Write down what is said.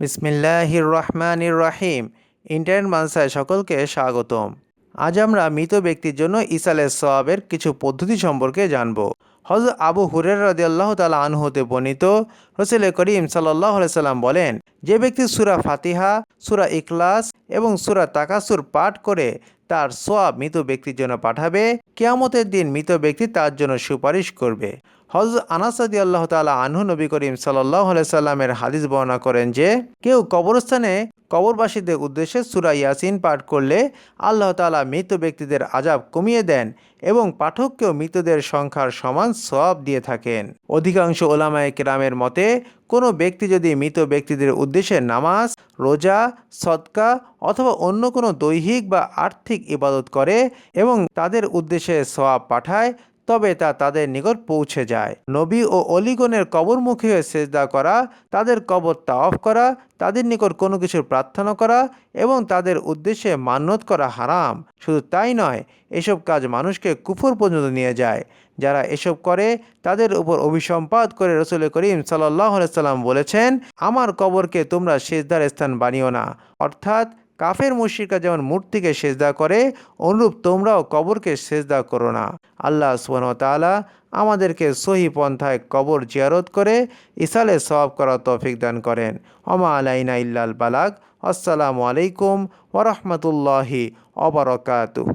বিসমিল্লাহির রহমানির রাহিম ইন্টারনেট মানসায় সকলকে স্বাগতম। আজ আমরা মৃত ব্যক্তির জন্য ইসালের সওয়াবের কিছু পদ্ধতি সম্পর্কে জানব। হজ আবু হুরের রাজি আল্লাহ তালা আনহতে বর্ণিত রসুল করিম সাল্লাহ সাল্লাম বলেন, যে ব্যক্তি সুরা ফাতিহা, সুরা ইখলাস এবং সুরা তাকাসুর পাঠ করে তার সোয়াব মৃত ব্যক্তির জন্য পাঠাবে। কেয়ামতের দিন মৃত ব্যক্তি তার জন্য সুপারিশ করবে। হজ আনাসাদি আল্লাহ তালা আনহু নবী করিম সাল্লাহ সাল্লামের হাদিস বর্ণনা করেন যে, কেউ কবরস্থানে কবরবাসীদের উদ্দেশ্যে সুরা ইয়াসিন পাঠ করলে আল্লাহ তালা মৃত ব্যক্তিদের আজাব কমিয়ে দেন এবং পাঠককেও মৃতদের সংখ্যার সমান সব দিয়ে থাকেন। অধিকাংশ ওলামায় কেরামের মতে, কোনো ব্যক্তি যদি মৃত ব্যক্তিদের উদ্দেশ্যে নামাজ, রোজা সৎকা অথবা অন্য কোনো দৈহিক বা আর্থিক ইবাদত করে এবং তাদের উদ্দেশ্যে সওয়াব পাঠায়, তবে তা তাদের নিকট পৌঁছে যায়। নবী ও অলিগণের কবরমুখী হয়ে সেজদা করা, তাদের কবর তাওয়াফ করা, তাদের নিকট কোনো কিছুর প্রার্থনা করা এবং তাদের উদ্দেশ্যে মান্যত করা হারাম। শুধু তাই নয়, এসব কাজ মানুষকে কুফর পর্যন্ত নিয়ে যায়। যারা এসব করে, তাদের উপর অভিসম্পাদ করে রসুল করিম সাল্লাহ সাল্লাম বলেছেন, আমার কবরকে তোমরা সেজদার স্থান বানিও না। অর্থাৎ কাফের মুশিকা যেমন মূর্তিকে সেজদা করে, অনুরূপ তোমরাও কবরকে সেজদা করো না। আল্লাহ সুবাহতালা আমাদেরকে সহি পন্থায় কবর জিয়ারত করে ইসালে সব করা তৌফিক দান করেন। অমা আলাইনা ইল্লাল বালাক আসসালামু আলাইকুম ওরহমতুল্লাহি অবরকাতুহ